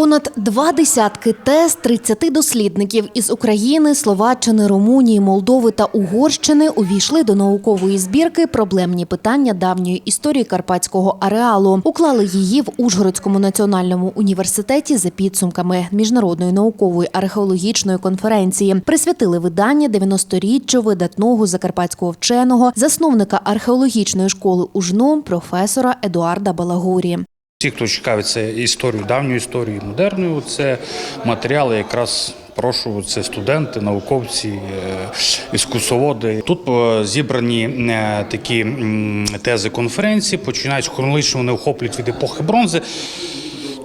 Понад два десятки тез 30 дослідників із України, Словаччини, Румунії, Молдови та Угорщини увійшли до наукової збірки Проблемні питання давньої історії карпатського ареалу. Уклали її в Ужгородському національному університеті за підсумками міжнародної наукової археологічної конференції. Присвятили видання 90-річчю видатного закарпатського вченого, засновника археологічної школи УЖНУ, професора Едуарда Балагурі. Ті, хто цікавиться історію, давню історію, модерною, це матеріали якраз. Прошу, це студенти, науковці, е, іскусоводи. Тут е, зібрані е, такі тези конференції, починають хронологічно, вони охоплюють від епохи бронзи.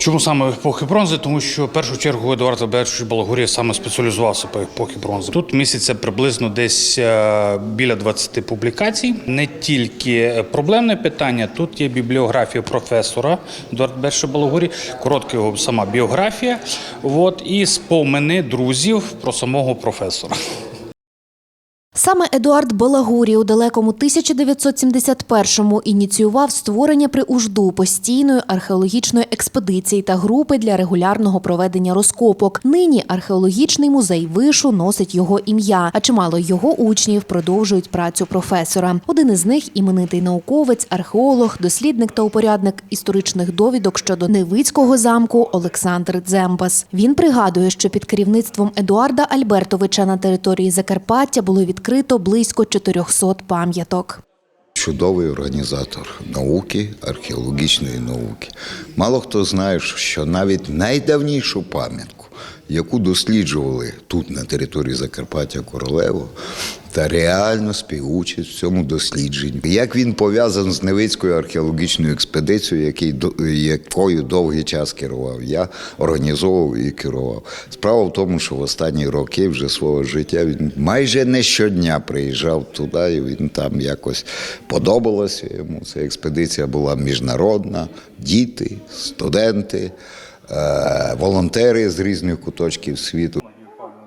Чому саме епохи бронзи? Тому що в першу чергу Едуард Альбертович Балагурія саме спеціалізувався по епохи бронзи. Тут міститься приблизно десь е, біля 20 публікацій. Не тільки проблемне питання, тут є бібліографія професора Едуарда Альбертовича Балагурі, коротка його сама біографія, от, і спомини друзів про самого професора. Саме Едуард Балагурі у далекому 1971-му ініціював створення при УЖДУ постійної археологічної експедиції та групи для регулярного проведення розкопок. Нині археологічний музей вишу носить його ім'я, а чимало його учнів продовжують працю професора. Один із них іменитий науковець, археолог, дослідник та упорядник історичних довідок щодо Невицького замку Олександр Дзембас. Він пригадує, що під керівництвом Едуарда Альбертовича на території Закарпаття було відкрито близько 400 пам'яток. Чудовий організатор науки, археологічної науки. Мало хто знає, що навіть найдавнішу пам'ятку, яку досліджували тут, на території Закарпаття Королево, та реально співучасть в цьому дослідженні. Як він пов'язаний з Невицькою археологічною експедицією, який, якою довгий час керував. Я організовував і керував. Справа в тому, що в останні роки вже свого життя він майже не щодня приїжджав туди, і він там якось подобалося йому. Ця експедиція була міжнародна, діти, студенти, е, волонтери з різних куточків світу.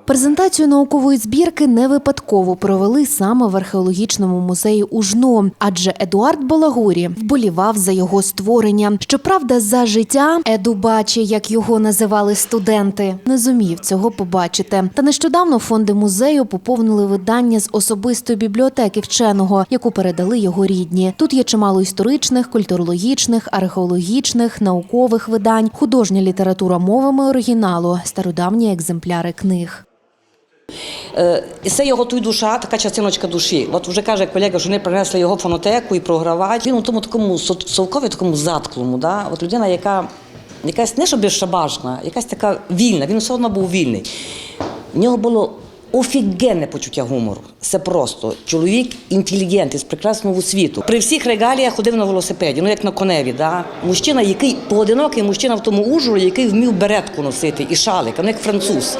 Презентацію наукової збірки не випадково провели саме в археологічному музеї УЖНО, адже Едуард Балагурі вболівав за його створення. Щоправда, за життя Еду Бачі, як його називали студенти, не зумів цього побачити. Та нещодавно фонди музею поповнили видання з особистої бібліотеки вченого, яку передали його рідні. Тут є чимало історичних, культурологічних, археологічних, наукових видань, художня література мовами оригіналу, стародавні екземпляри книг. Е, І це його тут душа, така частиночка душі. От вже каже колега, що вони принесли його фонотеку і програвач. Він у тому такому совкові, такому затклому. Да? От людина, яка якась не що безшабашна, якась така вільна. Він все одно був вільний. В нього було офігенне почуття гумору. Це просто чоловік інтелігент із прекрасного світу. При всіх регаліях ходив на велосипеді, ну як на коневі. Да? Мужчина, який поодинокий мужчина в тому ужурі, який вмів беретку носити і шалик, а не як француз.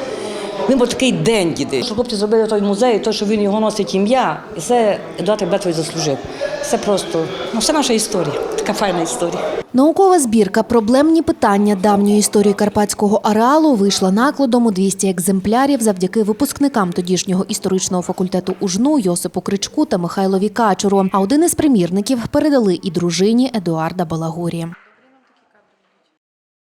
Він був такий денді. Що хлопці зробили той музей, то, що він його носить ім'я, і це Едуард Альбертович заслужив. Це просто ну, це наша історія, така файна історія. Наукова збірка Проблемні питання давньої історії карпатського ареалу вийшла накладом у 200 екземплярів завдяки випускникам тодішнього історичного факультету УЖНУ Йосипу Кричку та Михайлові Качуру. А один із примірників передали і дружині Едуарда Балагурі.